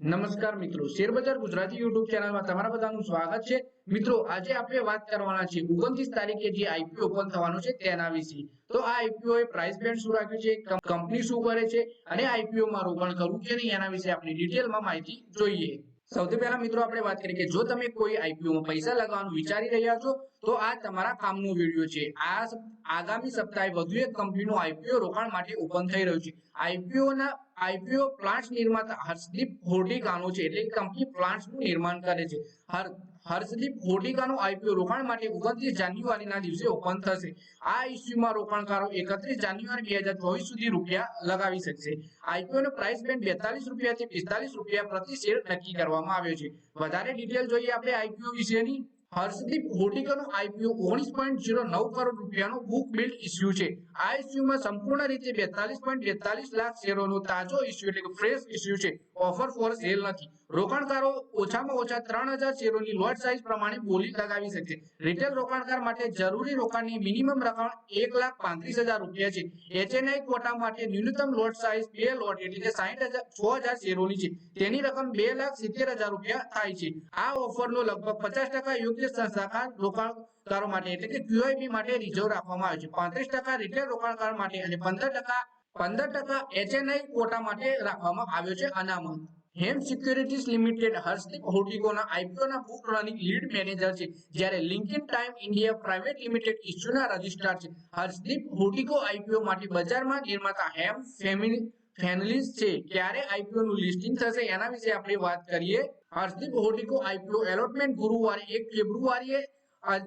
નમસ્કાર મિત્રો. શેરબજાર ગુજરાતી યુટ્યુબ ચેનલમાં તમારા બધાનું સ્વાગત છે. મિત્રો, આજે આપણે વાત કરવાના છે ઓગણત્રીસ તારીખે જે આઈપીઓ ઓપન થવાનું છે તેના વિશે. તો આ આઈપીઓ એ પ્રાઇસ બેન્ડ શું રાખ્યું છે કંપની શું કરે છે અને આઈપીઓ માં રોકાણ કરવું કે નહીં એના વિશે આપણે ડિટેલમાં માહિતી જોઈએ. સૌથી પહેલા મિત્રો આપણે વાત કરીએ કે જો તમે કોઈ આઈપીઓ માં પૈસા લગાવવાનું વિચારી રહ્યા છો, તો આ તમારા કામનો વીડિયો છે. આ આગામી સપ્તાહે વધુ એક કંપનીનું આઈપીઓ રોકાણ માટે ઓપન થઈ રહ્યું છે. આઈપીઓ ના આઈપીઓ પ્લાન્ટ નિર્માતા હર્ષદીપ હોર્ડિકાનો છે. એટલે કંપની પ્લાન્ટનું નિર્માણ કરે છે. હર્ષદીપ હોર્ડિકાનો આઈપીઓ રોકાણ માટે ઓગણત્રીસ જાન્યુઆરીના દિવસે ઓપન થશે. આ ઇસ્યુમાં રોકાણકારો એકત્રીસ જાન્યુઆરી બે હજાર ચોવીસ સુધી રૂપિયા લગાવી શકશે. આઈપીઓનો પ્રાઇસ બેન્ડ બેતાલીસ રૂપિયાથી પિસ્તાલીસ રૂપિયા પ્રતિ શેર નક્કી કરવામાં આવ્યો છે. વધારે ડિટેલ જોઈએ આપણે આઈપીઓ વિશેની. હર્ષદીપ હોર્ટિકાનો આઈપીઓ ઓગણીસ પોઈન્ટ જીરો નવ કરોડ રૂપિયાનો બુક બિલ્ડ ઇસ્યુ છે. આ ઇસ્યુમાં સંપૂર્ણ રીતે બેતાલીસ પોઈન્ટ બેતાલીસ લાખ શેરોનો તાજો ઇસ્યુ એટલે કે ફ્રેશ ઇસ્યુ છે. ઓફર ફોર સેલ નથી. રોકાણકારો ઓછામાં ઓછા ત્રણ હજાર શેરોની લોટ સાઇઝ પ્રમાણે બોલી લગાવી શકે રિટેલ રોકાણકાર માટે જરૂરી રોકાણની મિનિમમ રકમ એક લાખ પાંત્રીસ હજાર રૂપિયા છે. એચએનઆઈ કોટા માટે ન્યૂનતમ લોટ સાઇઝ બે લોટ એટલે કે સાઈઠ હજાર, છ હજાર શેરોની છે. તેની રકમ બે લાખ સિત્તેર હજાર રૂપિયા થાય છે. આ ઓફરનો લગભગ પચાસ ટકા યોગ્ય સંસ્થાકાર રોકાણકારો માટે એટલે કે ક્યુઆઈબી માટે રિઝર્વ રાખવામાં આવે છે. પાંત્રીસ ટકા રિટેલ રોકાણકાર માટે અને પંદર ટકા પંદર ટકા એચએનઆઈ કોટા માટે રાખવામાં આવ્યો છે અનામત. હેમ સિક્યુરિટીઝ લિમિટેડ હર્ષદીપ હોર્ડિકોના આઈપીઓના બુક રનિંગ લીડ મેનેજર છે, જ્યારે Link Intime India private limited ઇસ્યુના registrar છે. હર્ષદીપ હોર્ડિકો આઈપીઓ માટે બજારમાં નિર્માતા હેમ ફેમિલી ફેનલિસ છે. ક્યારે આઈપીઓ નું લિસ્ટિંગ થશે એના વિશે આપણે વાત કરીએ. હર્ષદીપ હોર્ડિકો આઈપીઓ એલોટમેન્ટ ગુરુવારે એક ફેબ્રુઆરીએ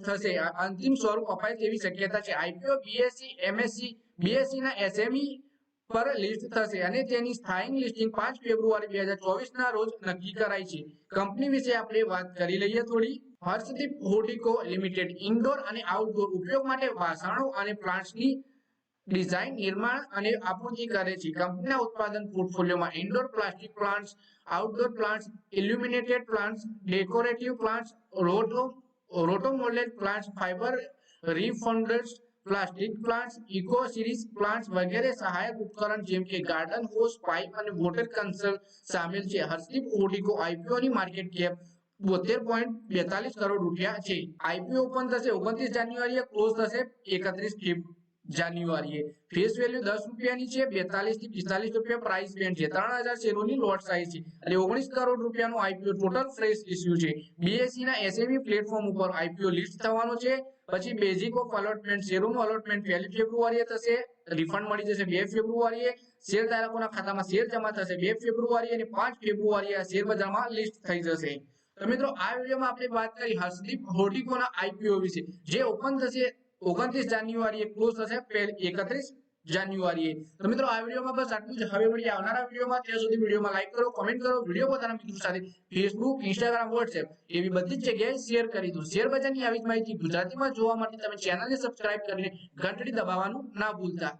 થશે. અંતિમ સ્વરૂપ અપાય તેવી શક્યતા છે. આઈપીઓ બીએસસી એમએસસી બીએસસી ના એસએમઈ પર લિસ્ટ થશે અને તેની સ્થાયી લિસ્ટિંગ પાંચ ફેબ્રુઆરી બે હજાર ચોવીસ ના રોજ નક્કી કરાઈ છે. કંપની વિશે આપણે વાત કરી લઈએ થોડી. હર્ષદીપ હોડીકો લિમિટેડ ઇન્ડોર અને આઉટડોર ઉપયોગ માટે વાસણો અને પ્લાન્ટ્સની ડિઝાઇન નિર્માણ અને આપૂર્તિ કરે છે. કંપનીના ઉત્પાદન પોર્ટફોલિયોમાં indoor plastic plants outdoor plants illuminated plants decorative plants roto rotomoulded plants fibre રિફંડર્સ plastic plants eco series plants વગેરે સહાયક ઉપકરણ જેમ કે ગાર્ડન હોસ પાઇપ અને વોટર કન્સર્ન સામેલ છે. હર્ષદીપ ઓડિકો આઈપીઓ ની માર્કેટ કેપ બોતેર પોઈન્ટ બેતાલીસ કરોડ રૂપિયા છે. આઈપીઓ ઓપન થશે ઓગણત્રીસ જાન્યુઆરીએ ક્લોઝ થશે એકત્રીસ જાન્યુઆરીએ. ફેસ વેલ્યુ દસ રૂપિયાની છે બેતાલીસથી પિસ્તાલીસ રૂપિયા પ્રાઇસ બેન્ડ છે. ત્રણ હજાર શેરોની લોટ સાઇઝ છે. અને ઓગણીસ કરોડ રૂપિયાનું આઈપીઓ ટોટલ ફ્રેશ ઇસ્યુ છે. બીએસસી ના એસએબી પ્લેટફોર્મ ઉપર આઈપીઓ લિસ્ટ થવાનો છે. પછી બેઝિક ઓફ અલોટમેન્ટ શેરોનું અલોટમેન્ટ પહેલી ફેબ્રુઆરીએ થશે રિફંડ મળી જશે બે ફેબ્રુઆરીએ. શેર ધારકોના ખાતામાં શેર જમા થશે બે ફેબ્રુઆરી અને પાંચ ફેબ્રુઆરીએ આ શેર બજારમાં લિસ્ટ થઈ જશે. તો મિત્રો, આ વિડીયોમાં આપણે વાત કરી હર્ષદીપ હોર્ડિકોના આઈપીઓ વિશે. જે ઓપન થશે ઓગણત્રીસ જાન્યુઆરીએ ક્લોઝ થશે એકત્રીસ જાન્યુઆરીએ. તો મિત્રો, આ વિડીયોમાં બસ આટલું જ. હવે મળી આવનારા વિડીયોમાં. ત્યાં સુધી વિડીયોમાં લાઈક કરો કમેન્ટ કરો, વીડિયો પોતાના મિત્રો સાથે ફેસબુક ઇન્સ્ટાગ્રામ વોટ્સએપ એવી બધી જગ્યાએ શેર કરી દો. શેર બજારની આવી જ માહિતી ગુજરાતીમાં જોવા માટે તમે ચેનલને સબસ્ક્રાઇબ કરીને ઘંટડી દબાવવાનું ના ભૂલતા.